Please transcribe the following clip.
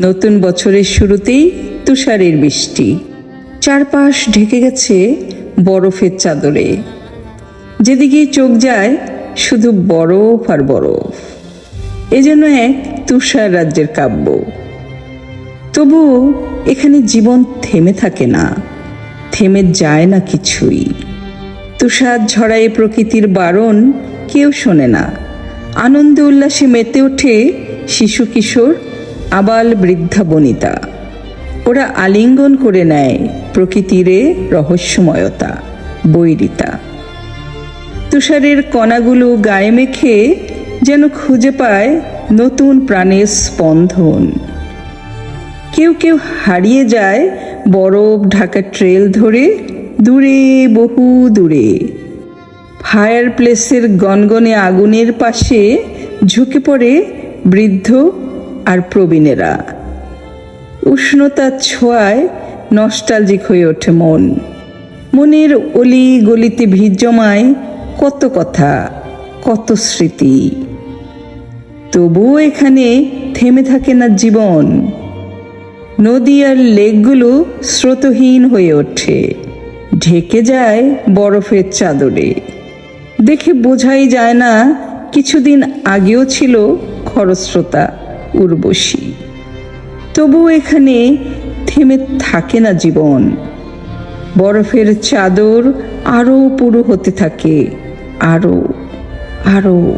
নতুন বছরের শুরুতেই তুষারের বৃষ্টি। চারপাশ ঢেকে গেছে বরফের চাদরে। যেদিকে চোখ যায়, শুধু বরফ আর বরফ। এ যেন এক তুষার রাজ্যের কাব্য। তবু এখানে জীবন থেমে থাকে না। থেমে যায় না কিছুই। তুষার ঝড়ায় প্রকৃতির বারণ কেউ শোনে না। আনন্দ উল্লাসে মেতে ওঠে শিশু কিশোর আবাল বৃদ্ধা বনিতা। ওরা আলিঙ্গন করে নেয় প্রকৃতিরে রহস্যময়তা, বৈরিতা। তুষারের কণাগুলো গায়ে মেখে যেন খুঁজে পায় নতুন প্রাণের স্পন্দন কেউ কেউ হারিয়ে যায় বরফ ঢাকা ট্রেল ধরে দূরে, বহু দূরে। ফায়ার প্লেসের গনগনে আগুনের পাশে ঝুঁকে পড়ে বৃদ্ধ আর প্রবীণেরা। উষ্ণতার ছোঁয়ায় নস্টালজিক হয়ে ওঠে মন। মনের অলি গলিতে ভিড় জমায় কত কথা, কত স্মৃতি। তবুও এখানে থেমে থাকে না জীবন। নদী আর লেকগুলো স্রোতহীন হয়ে ওঠে। ঢেকে যায় বরফের চাদরে। দেখে বোঝাই যায় না, কিছুদিন আগেও ছিল খরস্রোতা। উর্বশী। তবুও এখানে থেমে থাকে না জীবন। বরফের চাদর আরও পুরো হতে থাকে, আরও আরও।